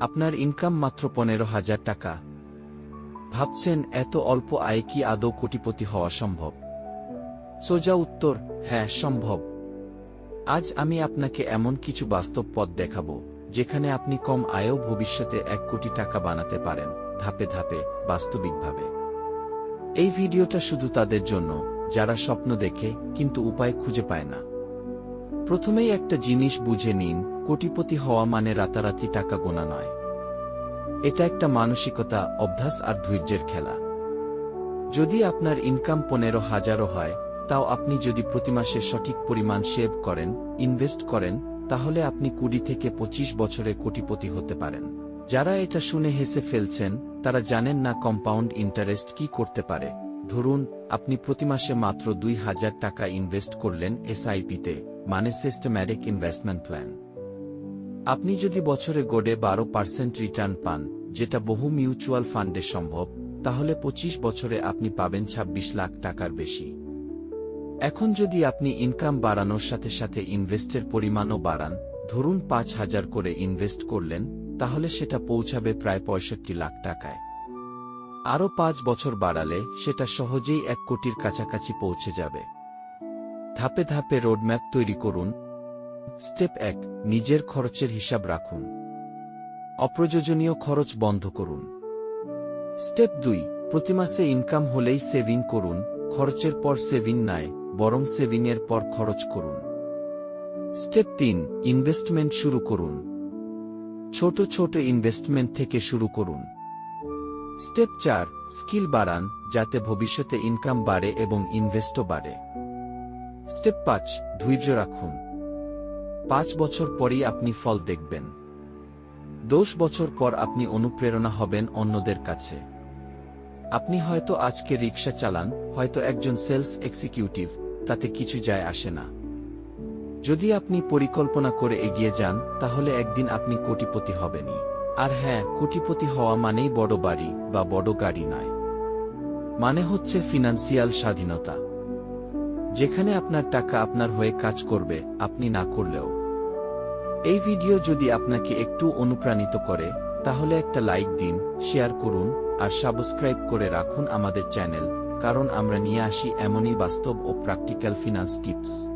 আপনার ইনকাম মাত্র পনেরো হাজার টাকা। ভাবছেন, এত অল্প আয় কি আদৌ কোটিপতি হওয়া সম্ভব? সোজা উত্তর হ্যাঁ সম্ভব। আজ আমি আপনাকে এমন কিছু বাস্তব পথ দেখাবো, যেখানে আপনি কম আয়ও ভবিষ্যতে এক কোটি টাকা বানাতে পারেন, ধাপে ধাপে, বাস্তবিকভাবে। এই ভিডিওটা শুধু তাদের জন্য, যারা স্বপ্ন দেখে, কিন্তু উপায় খুঁজে পায় না। প্রথমেই একটা জিনিস বুঝে নিন কোটিপতি হওয়া মানে রাতারাতি টাকা গোনা নয়। এটা একটা মানসিকতা, অভ্যাস আর ধৈর্যের খেলা। যদি আপনার ইনকাম পনেরো হাজারও হয়, তাও আপনি যদি প্রতি মাসে সঠিক পরিমাণ সেভ করেন, ইনভেস্ট করেন, তাহলে আপনি কুড়ি থেকে পঁচিশ বছরে কোটিপতি হতে পারেন। যারা এটা শুনে হেসে ফেলছেন, তারা জানেন না কম্পাউন্ড ইন্টারেস্ট কি করতে পারে। ধরুন, আপনি প্রতি মাসে মাত্র দুই হাজার টাকা ইনভেস্ট করলেন এসআইপিতে মানে সিস্টেম্যাটিক ইনভেস্টমেন্ট প্ল্যান। আপনি যদি বছরে গড়ে বারো পার্সেন্ট রিটার্ন পান, যেটা বহু মিউচুয়াল ফান্ডে সম্ভব, তাহলে ২৫ বছরে আপনি পাবেন ২৬ লাখ টাকার বেশি। এখন যদি আপনি ইনকাম বাড়ানোর সাথে সাথে ইনভেস্টের পরিমাণও বাড়ান, ধরুন পাঁচ হাজার করে ইনভেস্ট করলেন, তাহলে সেটা পৌঁছাবে প্রায় পঁয়ষট্টি লাখ টাকায়। আরও পাঁচ বছর বাড়ালে সেটা সহজেই এক কোটির কাছাকাছি পৌঁছে যাবে। ধাপে ধাপে রোডম্যাপ তৈরি করুন স্টেপ এক, নিজের খরচের হিসাব রাখুন। অপ্রয়োজনীয় খরচ বন্ধ করুন। স্টেপ দুই, প্রতি মাসে ইনকাম হলেই সেভিং করুন, খরচের পর সেভিং নয় বরং সেভিংয়ের পর খরচ করুন। স্টেপ তিন, ইনভেস্টমেন্ট শুরু করুন। ছোট ছোট ইনভেস্টমেন্ট থেকে শুরু করুন। স্টেপ চার, স্কিল বাড়ান, যাতে ভবিষ্যতে ইনকাম বাড়ে এবং ইনভেস্টও বাড়ে। স্টেপ পাঁচ, ধৈর্য রাখুন। পাঁচ বছর পরই আপনি ফল দেখবেন। দশ বছর পর আপনি অনুপ্রেরণা হবেন অন্যদের কাছে। আপনি হয়তো আজকে রিক্সা চালান, হয়তো একজন সেলস এক্সিকিউটিভ, তাতে কিছু যায় আসে না। যদি আপনি পরিকল্পনা করে এগিয়ে যান, তাহলে একদিন আপনি কোটিপতি হবেনই। আর হ্যাঁ কোটিপতি হওয়া মানেই বড় বাড়ি বা বড় গাড়ি নয়। মানে হচ্ছে ফিনান্সিয়াল স্বাধীনতা। যেখানে আপনার টাকা আপনার হয়ে কাজ করবে, আপনি না করলেও। এই ভিডিও যদি আপনাকে একটু অনুপ্রাণিত করে, তাহলে একটা লাইক দিন শেয়ার করুন, আর সাবস্ক্রাইব করে রাখুন আমাদের চ্যানেল কারণ আমরা নিয়ে আসি এমনই বাস্তব ও প্র্যাকটিক্যাল ফিনান্স টিপস